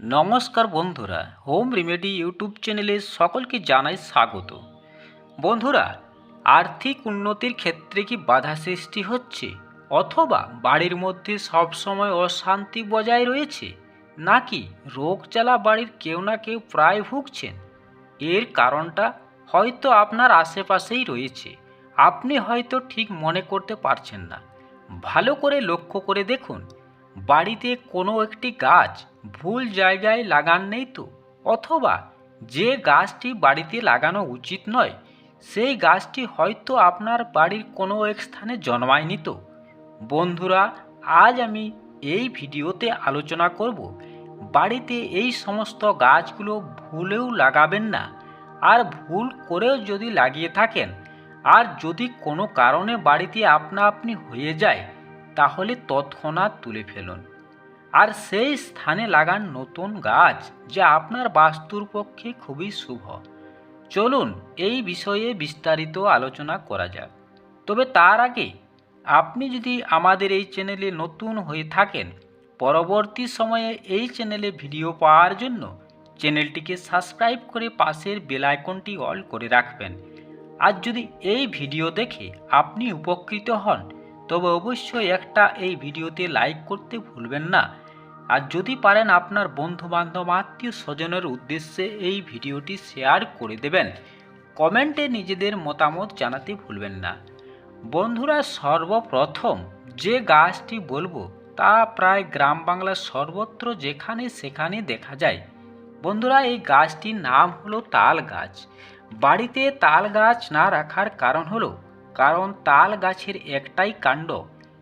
নমস্কার বন্ধুরা, home remedy YouTube চ্যানেলে সকলকে জানাই স্বাগত। বন্ধুরা, আর্থিক উন্নতির ক্ষেত্রে কি বাধা সৃষ্টি হচ্ছে? অথবা বাড়ির মধ্যে সবসময় অশান্তি বজায় রয়েছে? নাকি রোগ জ্বালা বাড়ির কেউ না কেউ প্রায় ভুগছেন? এর কারণটা হয়তো আপনার আশেপাশেই রয়েছে। আপনি হয়তো ঠিক মনে করতে পারছেন না। ভালো করে লক্ষ্য করে দেখুন, বাড়িতে কোনো একটি গাছ ভুল জায়গায় লাগান নেই তো? অথবা যে গাছটি বাড়িতে লাগানো উচিত নয়, সেই গাছটি হয়তো আপনার বাড়ির কোনো এক স্থানে জন্মায়নি তো। বন্ধুরা, আজ আমি এই ভিডিওতে আলোচনা করব, বাড়িতে এই সমস্ত গাছগুলো ভুলেও লাগাবেন না, আর ভুল করেও যদি লাগিয়ে থাকেন, আর যদি কোনো কারণে বাড়িতে আপনা আপনি হয়ে যায়, তাহলে তৎক্ষণাৎ তুলে ফেলুন। আর সেই স্থানে লাগান নতুন গাছ, যা আপনার বাস্তুর পক্ষে খুবই শুভ। চলুন এই বিষয়ে বিস্তারিত আলোচনা করা যাক। তবে তার আগে, আপনি যদি আমাদের এই চ্যানেলে নতুন হয়ে থাকেন, পরবর্তী সময়ে এই চ্যানেলে ভিডিও পাওয়ার জন্য চ্যানেলটিকে সাবস্ক্রাইব করে পাশের বেল আইকনটি অল করে রাখবেন। আর যদি এই ভিডিও দেখে আপনি উপকৃত হন, তবে অবশ্যই একটা এই ভিডিওতে লাইক করতে ভুলবেন না। আর যদি পারেন আপনার বন্ধু বান্ধব আত্মীয় স্বজনের উদ্দেশ্যে এই ভিডিওটি শেয়ার করে দেবেন। কমেন্টে নিজেদের মতামত জানাতে ভুলবেন না। বন্ধুরা, সর্বপ্রথম যে গাছটি বলব, তা প্রায় গ্রাম বাংলার সর্বত্র যেখানে সেখানে দেখা যায়। বন্ধুরা, এই গাছটির নাম হলো তাল গাছ। বাড়িতে তাল গাছ না রাখার কারণ হলো, কারণ তাল গাছের একটাই কাণ্ড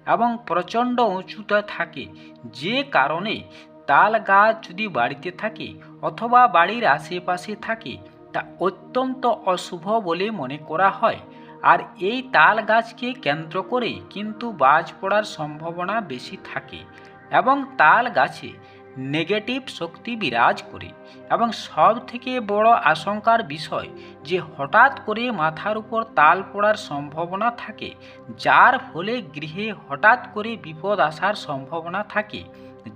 এবং প্রচণ্ড উঁচুতে থাকে। যে কারণে তাল গাছ যদি বাড়িতে থাকে অথবা বাড়ির আশেপাশে থাকে, তা অত্যন্ত অশুভ বলে মনে করা হয়। আর এই তাল গাছকে কেন্দ্র করে কিন্তু বাজ পড়ার সম্ভাবনা বেশি থাকে। এবং তাল গাছে নেগেটিভ শক্তি বিরাজ করে এবং সব থেকে বড় আশঙ্কার বিষয় যে হঠাৎ করে মাথার উপর তাল পড়ার সম্ভাবনা থাকে, যার ফলে গৃহে হঠাৎ করে বিপদ আসার সম্ভাবনা থাকে।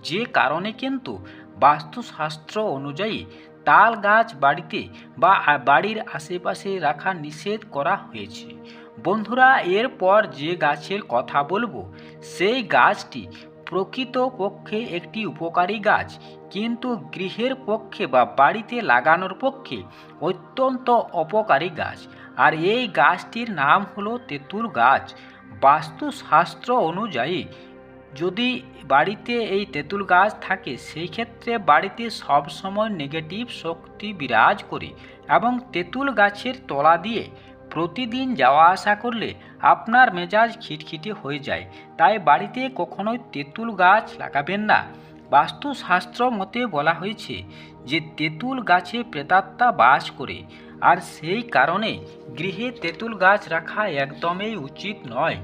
যে কারণে কিন্তু বাস্তুশাস্ত্র অনুযায়ী তাল গাছ বাড়িতে বা বাড়ির আশেপাশে রাখা নিষেধ করা হয়েছে। বন্ধুরা, এরপর যে গাছের কথা বলব, সেই গাছটি প্রকৃত পক্ষে একটি উপকারী গাছ, কিন্তু গৃহের পক্ষে বা বাড়িতে লাগানোর পক্ষে অত্যন্ত অপকারী গাছ। আর এই গাছটির নাম হলো তেঁতুল গাছ। বাস্তুশাস্ত্র অনুযায়ী, যদি বাড়িতে এই তেঁতুল গাছ থাকে, সেই ক্ষেত্রে বাড়িতে সবসময় নেগেটিভ শক্তি বিরাজ করে এবং তেঁতুল গাছের তলা দিয়ে প্রতিদিন যাওয়া আসা করলে আপনার মেজাজ খিটখিটে হয়ে যায়। তাই বাড়িতে কখনোই তেঁতুল গাছ লাগাবেন না। বাস্তুশাস্ত্র মতে বলা হয়েছে যে, তেঁতুল গাছে প্রেতাত্মা বাস করে। আর সেই কারণে গৃহে তেঁতুল গাছ রাখা একদমই উচিত নয়।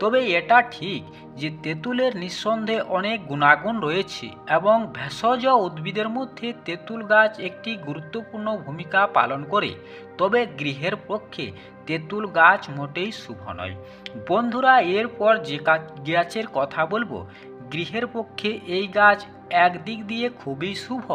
তবে এটা ঠিক যে তেঁতুলের নিঃসন্দেহে অনেক গুণাগুণ রয়েছে এবং ভেষজ উদ্ভিদের মধ্যে তেঁতুল গাছ একটি গুরুত্বপূর্ণ ভূমিকা পালন করে। তবে গৃহের পক্ষে তেঁতুল গাছ মোটেই শুভ নয়। বন্ধুরা, এরপর যে গাছের কথা বলব, গৃহের পক্ষে এই গাছ একদিক দিয়ে খুবই শুভ,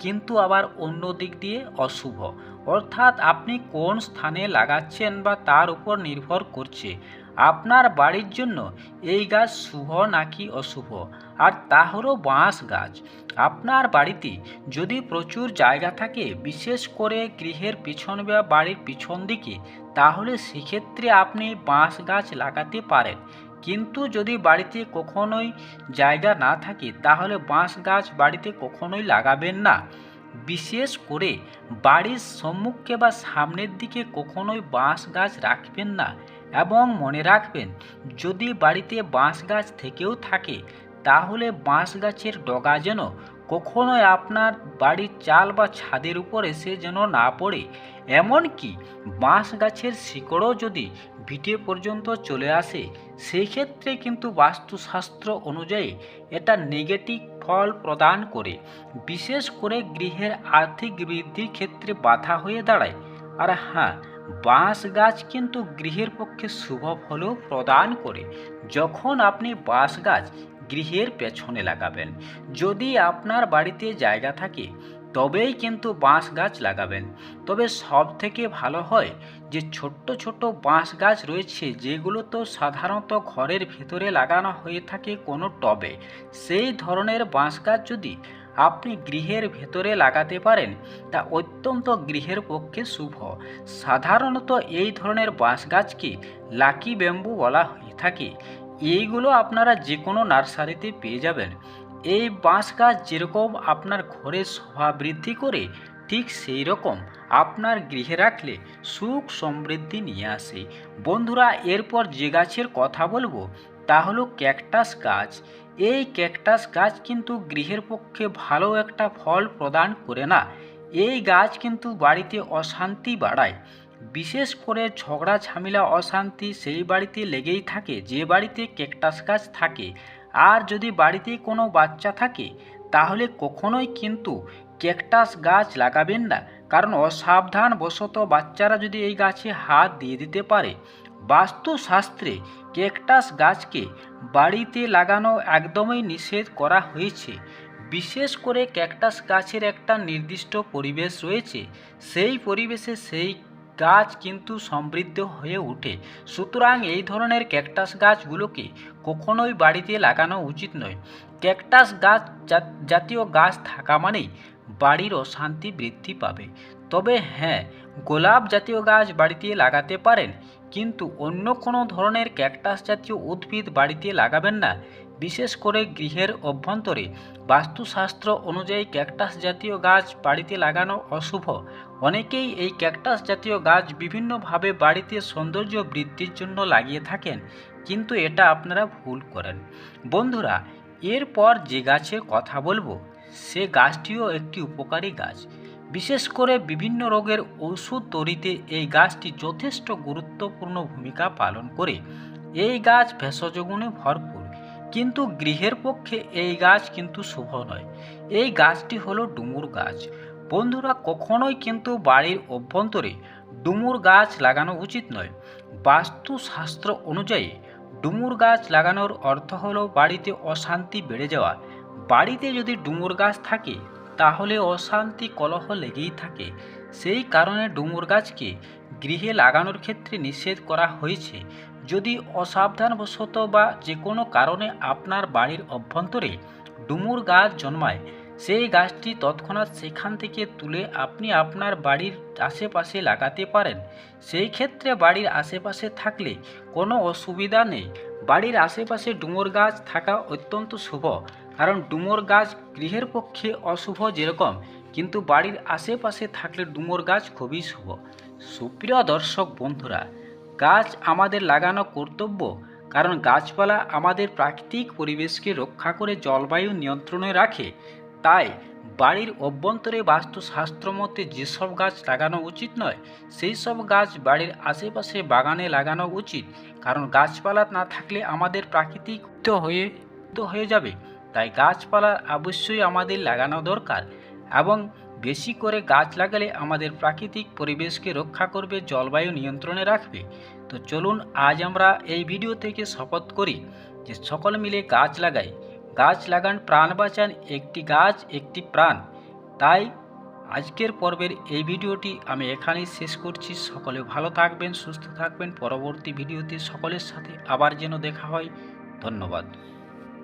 কিন্তু আবার অন্য দিক দিয়ে অশুভ। অর্থাৎ আপনি কোন স্থানে লাগাচ্ছেন বা তার উপর নির্ভর করছে? আপনার বাড়ির জন্য এই গাছ শুভ নাকি অশুভ? আর তা হলো বাঁশ গাছ। আপনার বাড়িতে যদি প্রচুর জায়গা থাকে, বিশেষ করে গৃহের পিছন বা বাড়ির পিছন দিকে, তাহলে সেক্ষেত্রে আপনি বাঁশ গাছ লাগাতে পারেন। কিন্তু যদি বাড়িতে কখনোই জায়গা না থাকে, তাহলে বাঁশ গাছ বাড়িতে কখনোই লাগাবেন না। বিশেষ করে বাড়ির সম্মুখে বা সামনের দিকে কখনোই বাঁশ গাছ রাখবেন না এবং মনে রাখবেন, যদি বাড়িতে বাঁশ গাছ থেকেও থাকে, তাহলে বাঁশ গাছের ডগা যেন কখনোই আপনার বাড়ির চাল বা ছাদের উপর এসে যেন না পড়ে। এমনকি বাঁশ গাছের শিকড়ও যদি ভিটে পর্যন্ত চলে আসে সেই ক্ষেত্রে কিন্তু বাস্তুশাস্ত্র অনুযায়ী এটা নেগেটিভ ফল প্রদান করে, বিশেষ করে গৃহের আর্থিক বৃদ্ধির ক্ষেত্রে বাধা হয়ে দাঁড়ায়। আর হ্যাঁ বাঁশ গাছ কিন্তু গৃহের পক্ষে শুভ ফলও প্রদান করে। যখন আপনি বাঁশ গাছ গৃহের পেছনে লাগাবেন, যদি আপনার বাড়িতে জায়গা থাকে তবেই কিন্তু বাঁশ গাছ লাগাবেন। তবে সব থেকে ভালো হয় যে ছোট্ট ছোট বাঁশ গাছ রয়েছে, যেগুলো তো সাধারণত ঘরের ভেতরে লাগানো হয়ে থাকে কোনো টবে। সেই ধরনের বাঁশ গাছ যদি আপনি গৃহের ভেতরে লাগাতে পারেন, তা অত্যন্ত গৃহের পক্ষে শুভ। সাধারণত এই ধরনের বাঁশ গাছকে লাকি ব্যাম্বু বলা হয়ে থাকে। এইগুলো আপনারা যে কোনো নার্সারিতে পেয়ে যাবেন। এই বাঁশ গাছ যেরকম আপনার ঘরের শোভা বৃদ্ধি করে, ঠিক সেই রকম আপনার গৃহে রাখলে সুখ সমৃদ্ধি নিয়ে আসে। বন্ধুরা, এরপর যে গাছের কথা বলব, তা হলো ক্যাকটাস গাছ। এই ক্যাকটাস গাছ কিন্তু গৃহের পক্ষে ভালো একটা ফল প্রদান করে না। এই গাছ কিন্তু বাড়িতে অশান্তি বাড়ায়। বিশেষ করে ঝগড়া ঝামেলা অশান্তি সেই বাড়িতে লেগেই থাকে, যে বাড়িতে ক্যাকটাস গাছ থাকে। আর যদি বাড়িতে কোনো বাচ্চা থাকে, তাহলে কখনোই কিন্তু ক্যাকটাস গাছ লাগাবেন না। কারণ অসাবধান বশত বাচ্চারা যদি এই গাছে হাত দিয়ে দিতে পারে, বাস্তুশাস্ত্রে ক্যাকটাস গাছকে বাড়িতে লাগানো একদমই নিষেধ করা হয়েছে। বিশেষ করে ক্যাকটাস গাছের একটা নির্দিষ্ট পরিবেশ রয়েছে। সেই পরিবেশে সেই গাছ কিন্তু সমৃদ্ধ হয়ে ওঠে। সুতরাং এই ধরনের ক্যাকটাস গাছগুলোকে কখনোই বাড়িতে লাগানো উচিত নয়। ক্যাকটাস গাছ জাতীয় গাছ থাকা মানেই বাড়ির অশান্তি বৃদ্ধি পাবে। তবে হ্যাঁ গোলাপ জাতীয় গাছ বাড়িতে লাগাতে পারেন, কিন্তু অন্য কোনো ধরনের ক্যাকটাস জাতীয় উদ্ভিদ বাড়িতে লাগাবেন না। বিশেষ করে গৃহের অভ্যন্তরে বাস্তুশাস্ত্র অনুযায়ী ক্যাকটাস জাতীয় গাছ বাড়িতে লাগানো অশুভ। অনেকেই এই ক্যাকটাস জাতীয় গাছ বিভিন্নভাবে বাড়িতে সৌন্দর্য বৃদ্ধির জন্য লাগিয়ে থাকেন, কিন্তু এটা আপনারা ভুল করেন। বন্ধুরা, এরপর যে গাছের কথা বলব, সে গাছটিও একটি উপকারী গাছ। বিশেষ করে বিভিন্ন রোগের ওষুধ তৈরিতে এই গাছটি যথেষ্ট গুরুত্বপূর্ণ ভূমিকা পালন করে। এই গাছ ভেষজ গুণে ভরপুর। কিন্তু গৃহের পক্ষে এই গাছ কিন্তু শুভ নয়। এই গাছটি হলো ডুমুর গাছ। বন্ধুরা, কখনোই কিন্তু বাড়ির অভ্যন্তরে ডুমুর গাছ লাগানো উচিত নয়। বাস্তুশাস্ত্র অনুযায়ী ডুমুর গাছ লাগানোর অর্থ হলো বাড়িতে অশান্তি বেড়ে যাওয়া। বাড়িতে যদি ডুমুর গাছ থাকে, তাহলে অশান্তি কলহ লেগেই থাকে। সেই কারণে ডুমুর গাছকে গৃহে লাগানোর ক্ষেত্রে নিষেধ করা হয়েছে। যদি অসাবধানবশত বা যে কোনো কারণে আপনার বাড়ির অভ্যন্তরে ডুমুর গাছ জন্মায়, সেই গাছটি তৎক্ষণাৎ সেখান থেকে তুলে আপনি আপনার বাড়ির আশেপাশে লাগাতে পারেন। সেই ক্ষেত্রে বাড়ির আশেপাশে থাকলে কোনো অসুবিধা নেই। বাড়ির আশেপাশে ডুমুর গাছ থাকা অত্যন্ত শুভ, কারণ ডুমুর গাছ গৃহের পক্ষে অশুভ যেরকম, কিন্তু বাড়ির আশেপাশে থাকলে ডুমুর গাছ খুবই শুভ। সুপ্রিয় দর্শক বন্ধুরা গাছ আমাদের লাগানো কর্তব্য, কারণ গাছপালা আমাদের প্রাকৃতিক পরিবেশকে রক্ষা করে জলবায়ু নিয়ন্ত্রণে রাখে। তাই বাড়ির অভ্যন্তরে বাস্তুশাস্ত্র মতে যেসব গাছ লাগানো উচিত নয় সেই সব গাছ বাড়ির আশেপাশে বাগানে লাগানো উচিত, কারণ গাছপালা না থাকলে আমাদের প্রাকৃতিক হয়ে হয়ে যাবে। তাই গাছপালা অবশ্যই আমাদের লাগানো দরকার এবং বেশি করে গাছ লাগালে আমাদের প্রাকৃতিক পরিবেশকে রক্ষা করবে, জলবায়ু নিয়ন্ত্রণে রাখবে। তো চলুন আজ আমরা এই ভিডিও থেকে শপথ করি যে সকল মিলে গাছ লাগাই। গাছ লাগান প্রাণ বাঁচান, একটি গাছ একটি প্রাণ। তাই আজকের পর্বের এই ভিডিওটি আমি এখানেই শেষ করছি। সকলে ভালো থাকবেন, সুস্থ থাকবেন। পরবর্তী ভিডিওতে সকলের সাথে আবার যেন দেখা হয়। ধন্যবাদ।